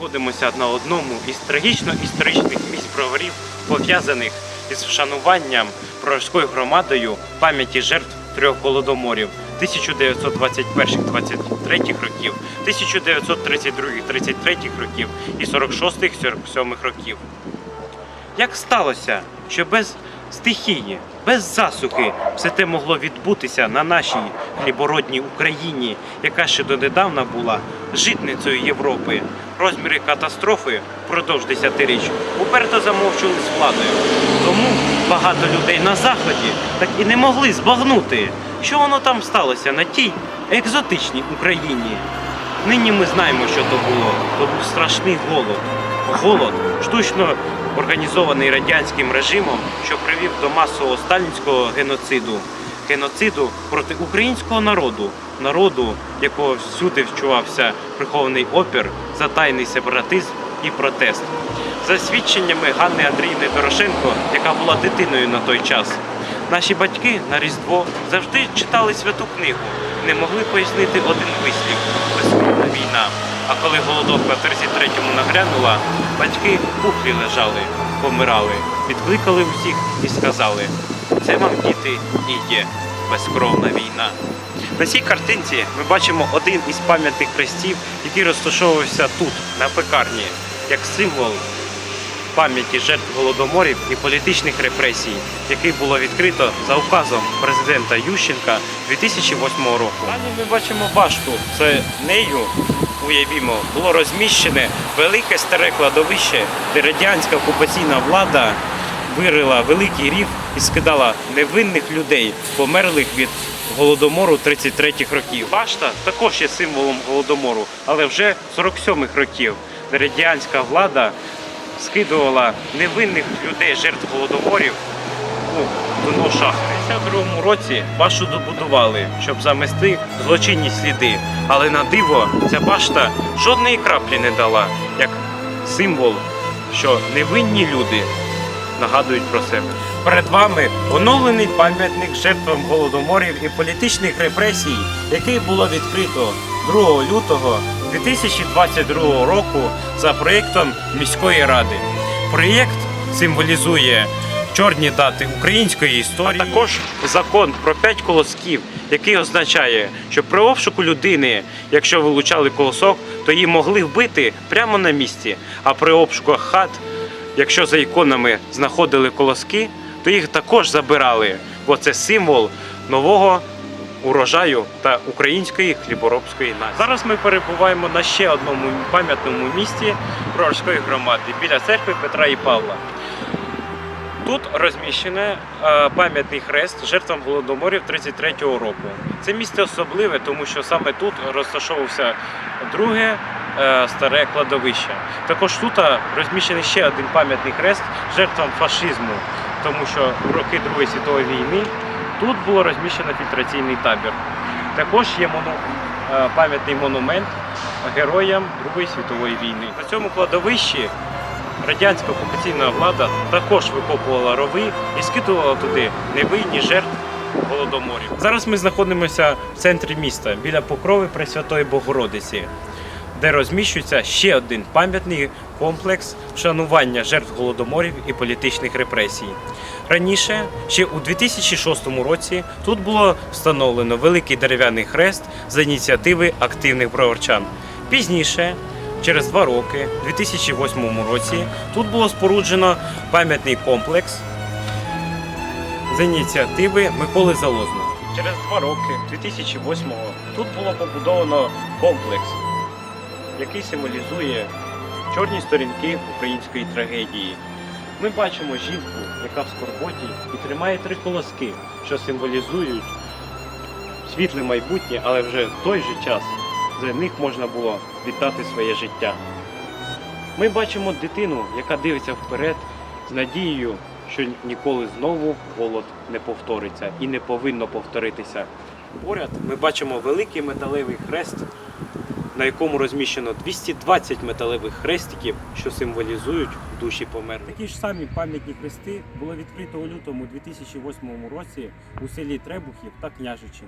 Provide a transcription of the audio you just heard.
знаходимося на одному із трагічно-історичних місць броварів, пов'язаних із вшануванням прорською громадою пам'яті жертв трьох голодоморів 1921-23 років, 1932-33 років і 46-47 років. Як сталося, що без стихії, без засухи все те могло відбутися на нашій хлібородній Україні, яка ще донедавна була житницею Європи? Розміри катастрофи впродовж десятиріч уперто замовчували з владою. Тому багато людей на заході так і не могли збагнути, що воно там сталося на тій екзотичній Україні. Нині ми знаємо, що то було. То був страшний голод. Голод, штучно організований радянським режимом, що привів до масового сталінського геноциду. Геноциду проти українського народу, народу, якого всюди вчувався прихований опір, затайний сепаратизм і протест. За свідченнями Ганни Андріївни Дорошенко, яка була дитиною на той час, наші батьки на Різдво завжди читали святу книгу, не могли пояснити один вислів безкровна війна. А коли голодовка в 33-му нагрянула, батьки пухлі лежали, помирали, відкликали усіх і сказали: це вам діти і є безкровна війна. На цій картинці ми бачимо один із пам'ятних хрестів, який розташовувався тут, на пекарні, як символ пам'яті жертв голодоморів і політичних репресій, який було відкрито за указом президента Ющенка 2008 року. Далі ми бачимо башту. Це нею, уявімо, було розміщене велике старе кладовище, де радянська окупаційна влада вирила великий рів і скидала невинних людей, померлих від голодомору 33-х років. Башта також є символом голодомору, але вже 47-х років, радянська влада скидувала невинних людей, жертв голодоморів у дно шахти. У 52 році башту добудували, щоб замести злочинні сліди. Але на диво ця башта жодної краплі не дала, як символ, що невинні люди нагадують про себе. Перед вами оновлений пам'ятник жертвам голодоморів і політичних репресій, який було відкрито 2 лютого 2022 року за проєктом міської ради. Проєкт символізує чорні дати української історії, а також закон про п'ять колосків, який означає, що при обшуку людини, якщо вилучали колосок, то її могли вбити прямо на місці. А при обшуках хат, якщо за іконами знаходили колоски, то їх також забирали, бо це символ нового урожаю та української хліборобської нації. Зараз ми перебуваємо на ще одному пам'ятному місці прорської громади біля церкви Петра і Павла. Тут розміщений е, пам'ятний хрест жертвам голодоморів 33-го року. Це місце особливе, тому що саме тут розташовувався друге старе кладовище. Також тут е, розміщений ще один пам'ятний хрест жертвам фашизму, тому що у роки Другої світової війни тут було розміщено фільтраційний табір. Також є мону, е, пам'ятний монумент героям Другої світової війни. На цьому кладовищі радянська окупаційна влада також викопувала рови і скидувала туди невинні жертв голодоморів. Зараз ми знаходимося в центрі міста біля покрови Пресвятої Богородиці, де розміщується ще один пам'ятний комплекс вшанування жертв голодоморів і політичних репресій. Раніше, ще у 2006 році, тут було встановлено великий дерев'яний хрест за ініціативи активних броварчан. Пізніше, через два роки, у 2008 році, тут було споруджено пам'ятний комплекс за ініціативи Миколи Залозного. Через два роки, 2008-го, тут було побудовано комплекс, який символізує чорні сторінки української трагедії. Ми бачимо жінку, яка в скорботі і тримає три колоски, що символізують світле майбутнє, але вже в той же час за них можна було віддати своє життя. Ми бачимо дитину, яка дивиться вперед з надією, що ніколи знову голод не повториться і не повинно повторитися. Поряд ми бачимо великий металевий хрест, на якому розміщено 220 металевих хрестиків, що символізують душі померлих. Такі ж самі пам'ятні хрести було відкрито у лютому 2008 році у селі Требухів та Княжичі.